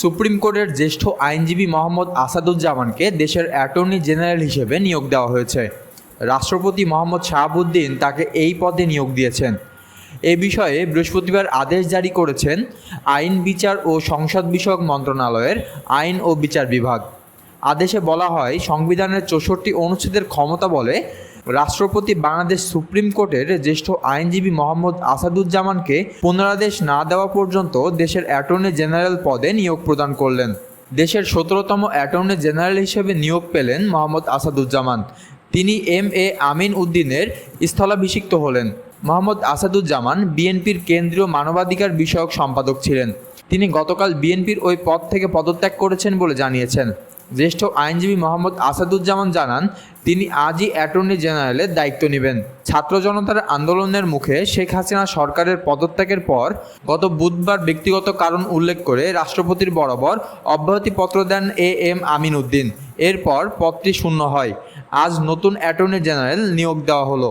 Supreme কোর্টের জ্যেষ্ঠ আইনজীবী মোহাম্মদ আসাদুজ্জামানকে দেশের অ্যাটর্নি জেনারেল হিসেবে নিয়োগ দেওয়া হয়েছে। রাষ্ট্রপতি মোহাম্মদ শাহাবুদ্দিন তাকে এই পদে নিয়োগ দিয়েছেন। এ বিষয়ে বৃহস্পতিবার আদেশ জারি করেছেন আইন বিচার ও সংসদ বিষয়ক মন্ত্রণালয়ের আইন ও বিচার বিভাগ। আদেশে বলা হয়, সংবিধানের চৌষট্টি অনুচ্ছেদের ক্ষমতা বলে রাষ্ট্রপতি বাংলাদেশ সুপ্রিম কোর্টের জ্যেষ্ঠ আইনজীবী মোহাম্মদ আসাদুজ্জামানকে পুনরাদেশ না দেওয়া পর্যন্ত দেশের অ্যাটর্নি জেনারেল পদে নিয়োগ প্রদান করলেন। দেশের সতেরোতম অ্যাটর্নি জেনারেল হিসেবে নিয়োগ পেলেন মোহাম্মদ আসাদুজ্জামান। তিনি এম এ আমিন উদ্দিনের স্থলাভিষিক্ত হলেন। মোহাম্মদ আসাদুজ্জামান বিএনপির কেন্দ্রীয় মানবাধিকার বিষয়ক সম্পাদক ছিলেন। তিনি গতকাল বিএনপির ওই পদ থেকে পদত্যাগ করেছেন বলে জানিয়েছেন। জ্যেষ্ঠ আইনজীবী মোহাম্মদ আসাদুজ্জামান জানান, তিনি আজই অ্যাটর্নি জেনারেলের দায়িত্ব নেবেন। ছাত্র জনতার আন্দোলনের মুখে শেখ হাসিনা সরকারের পদত্যাগের পর গত বুধবার ব্যক্তিগত কারণ উল্লেখ করে রাষ্ট্রপতির বরাবর অব্যাহতিপত্র দেন এ এম আমিন উদ্দিন এরপর পদটি শূন্য হয়। আজ নতুন অ্যাটর্নি জেনারেল নিয়োগ দেওয়া হলো।